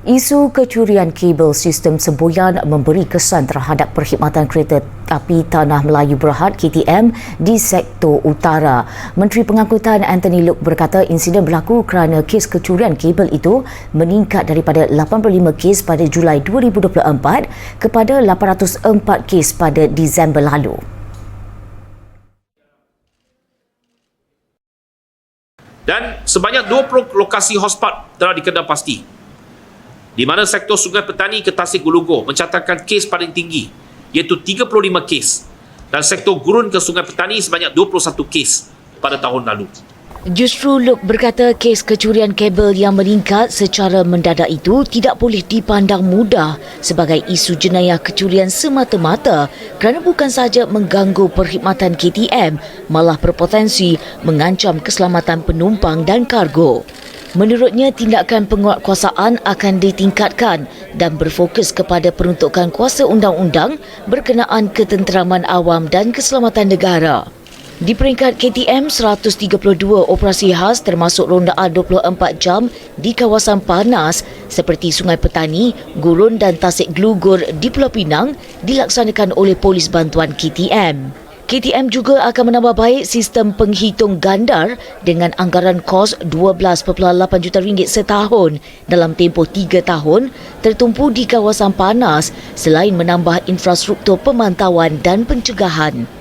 Isu kecurian kabel sistem semboyan memberi kesan terhadap perkhidmatan kereta api Tanah Melayu Berhad KTM di sektor utara. Menteri Pengangkutan Anthony Loke berkata insiden berlaku kerana kes kecurian kabel itu meningkat daripada 85 kes pada Julai 2024 kepada 804 kes pada Disember lalu. Dan sebanyak 20 lokasi hotspot telah dikenal pasti di mana sektor Sungai Petani ke Tasik Gulugor mencatatkan kes paling tinggi iaitu 35 kes dan sektor Gurun ke Sungai Petani sebanyak 21 kes pada tahun lalu. Justru Luke berkata kes kecurian kabel yang meningkat secara mendadak itu tidak boleh dipandang mudah sebagai isu jenayah kecurian semata-mata kerana bukan sahaja mengganggu perkhidmatan KTM malah berpotensi mengancam keselamatan penumpang dan kargo. Menurutnya, tindakan penguatkuasaan akan ditingkatkan dan berfokus kepada peruntukan kuasa undang-undang berkenaan ketenteraman awam dan keselamatan negara. Di peringkat KTM, 132 operasi khas termasuk rondaan 24 jam di kawasan panas seperti Sungai Petani, Gurun dan Tasik Glugur di Pulau Pinang dilaksanakan oleh Polis Bantuan KTM. KTM juga akan menambah baik sistem penghitung gandar dengan anggaran kos 12.8 juta ringgit setahun dalam tempoh 3 tahun tertumpu di kawasan panas selain menambah infrastruktur pemantauan dan pencegahan.